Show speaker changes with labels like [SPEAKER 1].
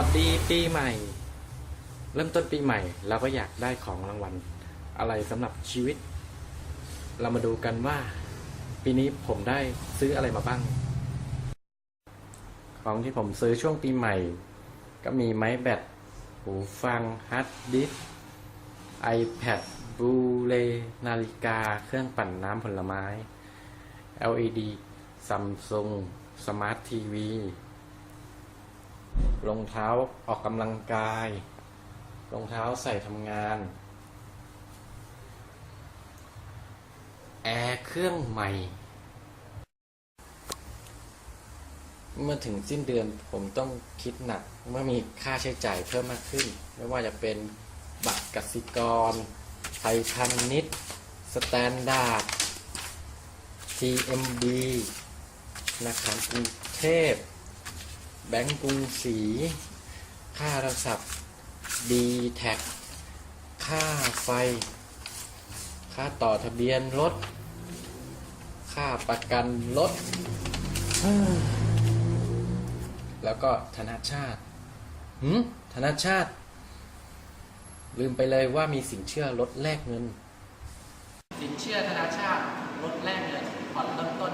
[SPEAKER 1] วัสดีปีใหม่ เริ่มต้นปีใหม่เราก็อยากได้ของรางวัล อะไรสำหรับชีวิต เรามาดูกันว่า ปีนี้ผมได้ซื้ออะไรมาบ้าง ของที่ผมซื้อช่วงปีใหม่ ก็มีไม้แบตหูฟังฮาร์ดดิสก์ iPad บลูเรนาฬิกา เครื่องปั่นน้ำผลไม้ LED Samsung Smart TV รองเท้าออกกำลังกายรองเท้าใส่ทำงานแอร์เครื่องใหม่ เมื่อถึงสิ้นเดือนผมต้องคิดหนักเมื่อมีค่าใช้จ่ายเพิ่มมากขึ้น ไม่ว่าจะเป็นบัตรกสิกร ไทยพาณิชย์สแตนดาร์ด TMB ธนาคารกรุงเทพ แบงก์กรุงศรีค่าโทรศัพท์ d t แท็กค่าไฟ ค่าต่อทะเบียนรถ ค่าประกันรถ แล้วก็ธนาชาติหืมธนาชาติ ลืมไปเลยว่ามีสินเชื่อลดแลกเงิน สินเชื่อธนาชาติลดแลกเงินผ่อนเริ่มต้น